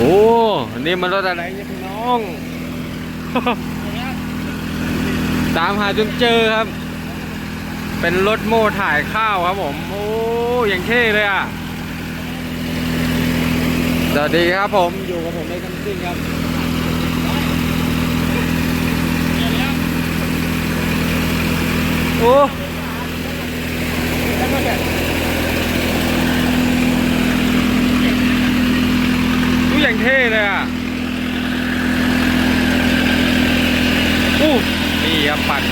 โอ้นี่มันรถอะไรเนี่ยพี่น้อง ตามหาจนเจอครับ เป็นรถโม่ถ่ายข้าวครับผม โอ้อย่างเท่เลยอะ สวัสดีครับผมอยู่กับผมในคำซิ่งครับโอ้ดูอย่างเท่เลยอะอู้นี่ครับปั่น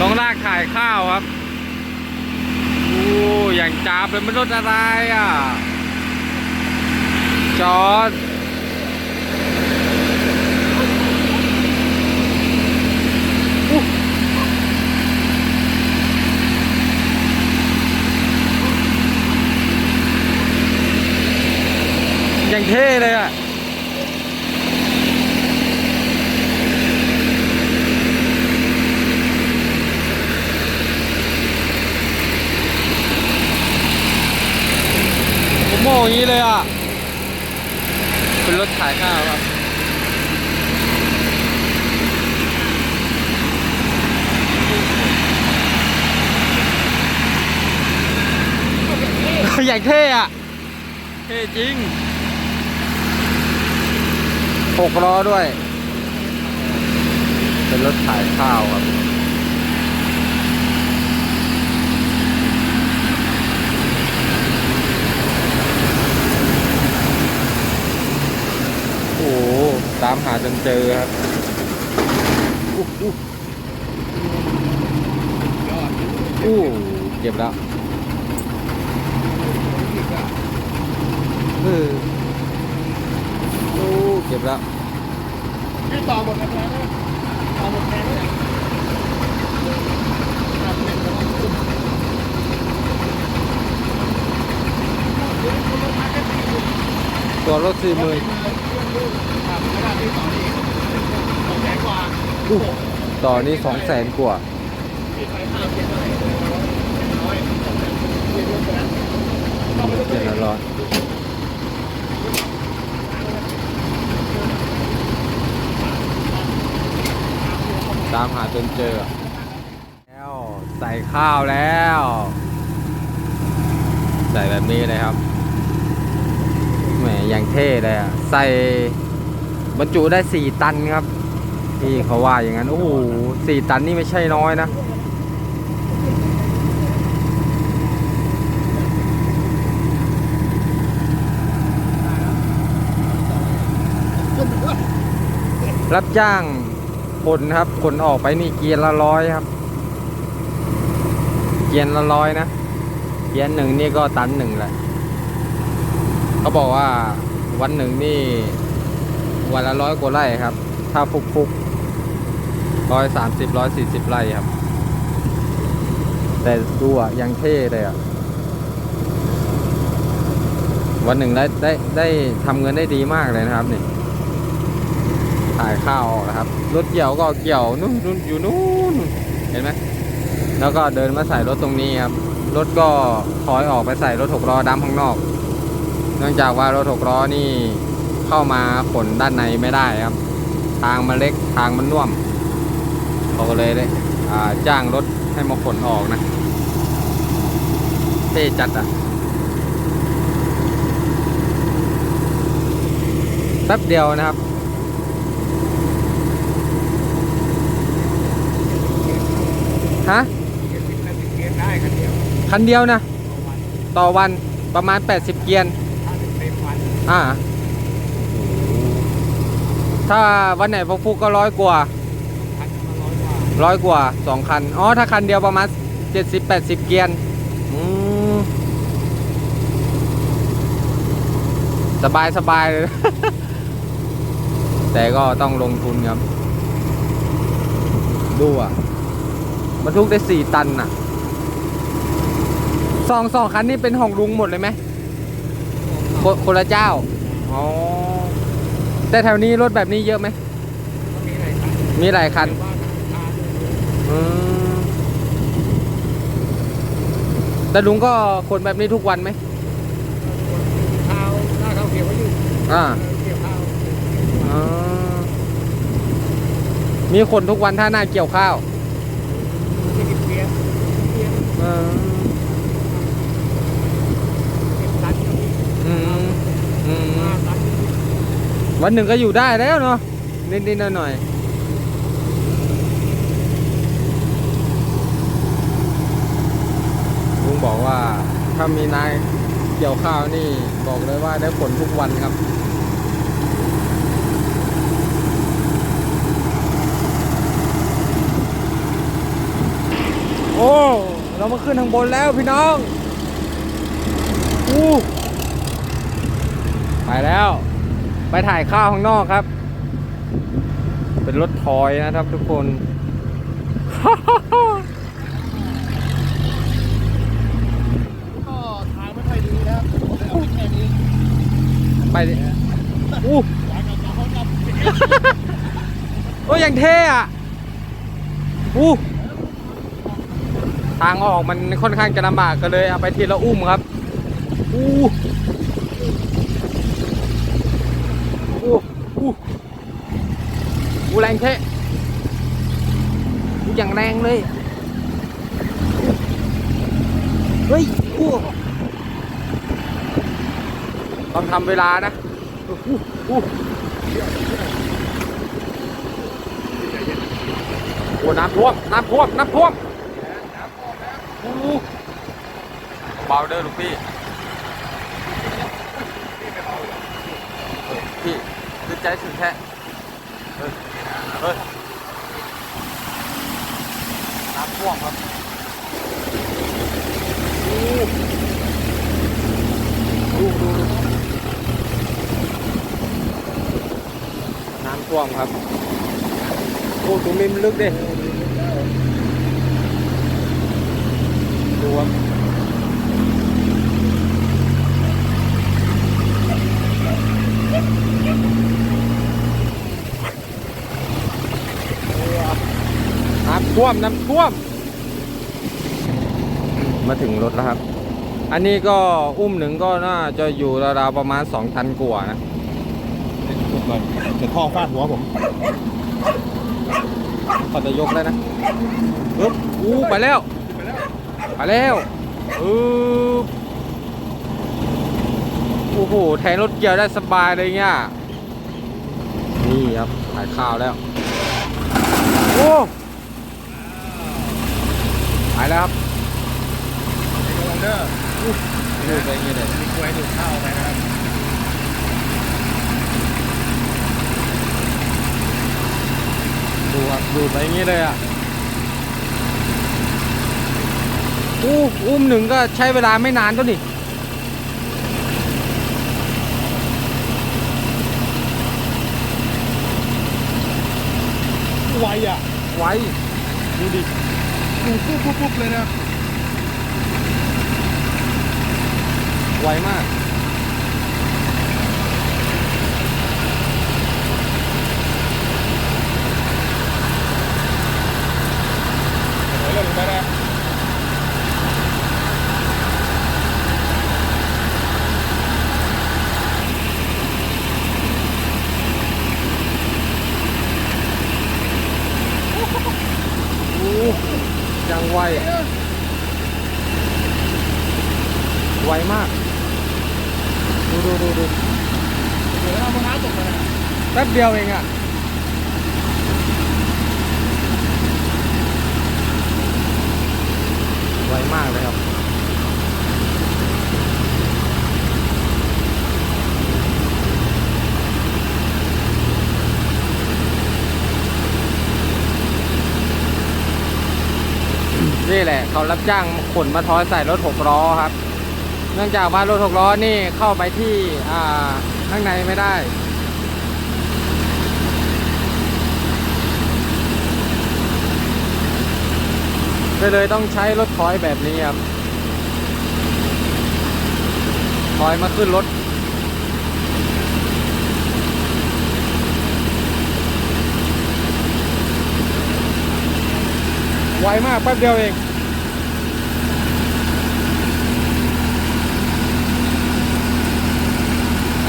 ต้องลากขายข้าวครับอู้อย่างจ้าบ เป็นมนุษย์อะไรอะ จอดอย่างเท่เลยอะ ผมโม่อย่างนี้เลยอะ เป็นรถขายข้าวครับ อย่างเท่อะเท่จริงหกล้อด้วย เป็นรถขายข้าวครับ โอ้โหตามหาจนเจอครับอู้อู้อู้เก็บแล้ว เออโอ้เก็บแล้วนี่ต่อหมดแล้วนะต่อหมดแล้วเนี่ยครับเนี่ยกำลังขึ้นตัวรถสี่หมื่นต่อนี่สองแสนกว่าต่อนี้สองแสนกว่าเจ็ดเท่าไหร่น้อยเจ็ดเดือนไปแล้ว ตามหาจนเจอ แล้วใส่ข้าวแล้ว ใส่แบบนี้เลยครับ แหมอย่างเท่เลยอะ ใส่บรรจุได้สี่ตันครับที่เขาว่าอย่างนั้น โอ้โหสี่ตันนี่ไม่ใช่น้อยนะ รับจ้าง คนครับ คนออกไปนี่เกียร์ละร้อยครับ เกียร์ละร้อยนะ เกียร์หนึ่งนี่ก็ตันหนึ่งแหละ เขาบอกว่าวันหนึ่งนี่ วันละร้อยกว่าไร่ครับ ถ้าฟุกฟุกร้อยสามสิบร้อยสี่สิบไร่ครับ แต่ดูอะยังเท่เลยอะ วันหนึ่งได้ได้ได้ทำเงินได้ดีมากเลยนะครับนี่ ถ่ายข้าวนะครับ รถเกี่ยวก็เกี่ยวนู่นนู่นอยู่นู่นเห็นไหมแล้วก็เดินมาใส่รถตรงนี้ครับ รถก็ถอยออกไปใส่รถหกล้อดำข้างนอก เนื่องจากว่ารถหกล้อนี่เข้ามาขนด้านในไม่ได้ครับ ทางมันเล็กทางมันน่วมเขาก็เลยได้จ้างรถให้มาขนออกนะเท่จัดอะแป๊บเดียวนะครับ ฮะเจ็ดสิบแปดสิบเกียร์ได้คันเดียวคันเดียวนะ ต่อวันต่อวันประมาณ 80 เกียร์ห้าสิบเต็มวันอ่า ถ้าวันไหนพวกฟุกก็ร้อยกว่าพันมาร้อยกว่าร้อยกว่าสองคัน อ๋อ ถ้าคันเดียวประมาณ 70 80 เกียร์อืมสบายสบายเลย แต่ก็ต้องลงทุนครับ ดูอะ บรรทุกได้สี่ตันน่ะสองสองคันนี้เป็นของลุงหมดเลยไหมคนคนละเจ้า อ๋อ แต่แถวนี้รถแบบนี้เยอะไหมก็มีอะไรครับมีหลายคันว่าราคาด้วยอืมแต่ลุงก็ขนแบบนี้ทุกวันไหมทอ่าเกี่ยวข้าวอ๋อมีคนทุกวันท่าหน้าเกี่ยวข้าวจะกินเบียร์ เบียร์เออเก็บตันก็มีอืมอืมห้าตันก็มีวันหนึ่งก็อยู่ได้แล้วเนาะนิดๆหน่อยๆลุงบอกว่าถ้ามีนายเกี่ยวข้าวนี่บอกเลยว่าได้ผลทุกวันครับ โอ้ เรามาขึ้นทางบนแล้วพี่น้องอู้ไปแล้ว ไปถ่ายข้าวข้างนอกครับ เป็นรถทอยนะครับทุกคน ก็ทางไม่ค่อยดีนะครับผมเลยเอาวิ่งแค่นี้ไปดิอู้หลังจาเขากลับ โอ้ยยังเท่อะอู้ ทางออกมันค่อนข้างจะลำบากก็เลยเอาไปทีละอุ้มครับอู้อู้อู้อู้แรงเท่อู้อย่างแรงเลยเฮ้ยอู้ต้องทำเวลานะอู้อู้โอ้น้ำท่วมน้ำท่วมน้ำท่วมอู้ เบาเด้อลูกพี่ พี่คือใจถึงแท้เฮ้ยเฮ้ยน้ำท่วมครับดูดูดูน้ำท่วมครับโอ้ตรงนี้มันลึกดิดูครับ ท่วมน้ำท่วม มาถึงรถแล้วครับ อันนี้ก็อุ้มหนึ่งก็น่าจะอยู่ราวๆประมาณ2ตันกว่านะเลยจะท่อฟาดหัวผมก็จะยกแล้วนะปึ๊บอู้ไปแล้ว ไปแล้วอือโอ้โห แทนรถเกียวได้สบายเลยเนี่ยนี่ครับถ่ายข้าวแล้ว โอ้ ไปแล้วครับไอ้กำลังเด้อดูไปอย่างนี้เลยมีกล้วยดูดข้าวไปนะครับดูครับดูไปอย่างนี้เลยอะอู้อุ้มหนึ่งก็ใช้เวลาไม่นานตัวนี่ไวอะไวดูดิ ดูปุ๊บปุ๊บปุ๊บเลยนะไวมาก เดี๋ยวเราลงไปนะ อู้ ยังไว ไวมาก ดูดูดูดูเดี๋ยวเรามะพร้าวตกมานะแป๊บเดียวเองอะไวมากเลยครับ นี่แหละ เขารับจ้างขนมาทอยใส่รถหกล้อครับ เนื่องจากว่ารถหกล้อนี่เข้าไปที่อ่าข้างในไม่ได้ก็เลยต้องใช้รถถอยแบบนี้ครับถอยมาขึ้นรถ ไวมากแป๊บเดียวเอง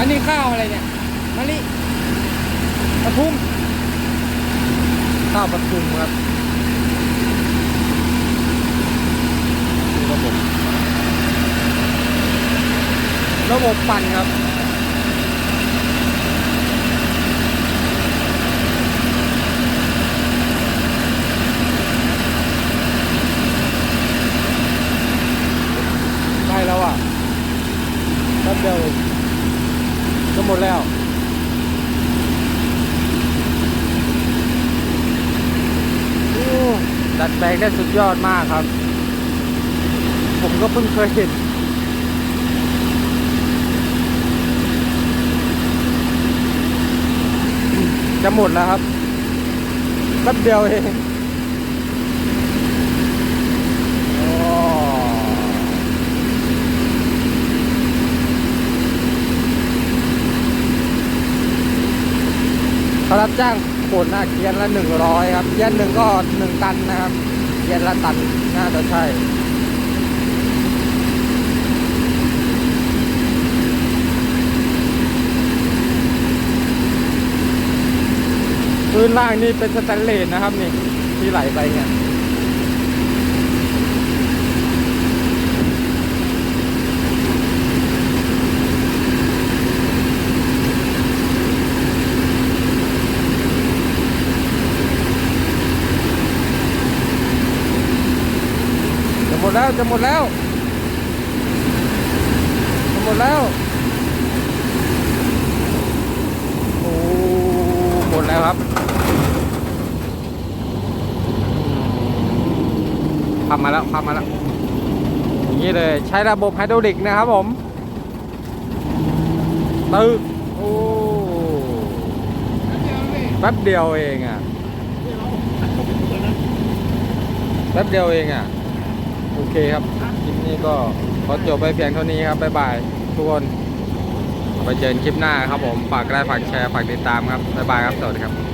อันนี้ข้าวอะไรเนี่ยอันนี้ปทุมข้าวปทุมครับระบบระบบปั่นครับได้แล้วอะแป๊บเดียว หมดแล้วดัดแปลงได้สุดยอดมากครับ ผมก็เพิ่งเคยเห็นจะหมดแล้วครับแป๊บเดียวเองโอ้ เขารับจ้างขนหน้าเกียนละหนึ่งร้อยครับเกียนหนึ่งก็หนึ่งตันนะครับเกียนละตันน่าจะใช่พื้นล่างนี่เป็นสแตนเลสนะครับนี่ที่ไหลไปเนี่ย แล้วจะหมดแล้วจะหมดแล้วโอ้หมดแล้วครับพับมาแล้วพับมาแล้วอย่างนี้เลยใช้ระบบไฮดรอลิกนะครับผมตึกโอ้แป๊บเดียวเองอะแป๊บเดียวเองอะ อเคครับคลิปนี้ก็ขอจบไปเพียงเท่านี้ครับบ๊ายบายทุกคนไปเจอกันคลิปหน้าครับผมฝากไลค์ฝากแชร์ฝากติดตามครับบ๊ายบายครับสวัสดีครับ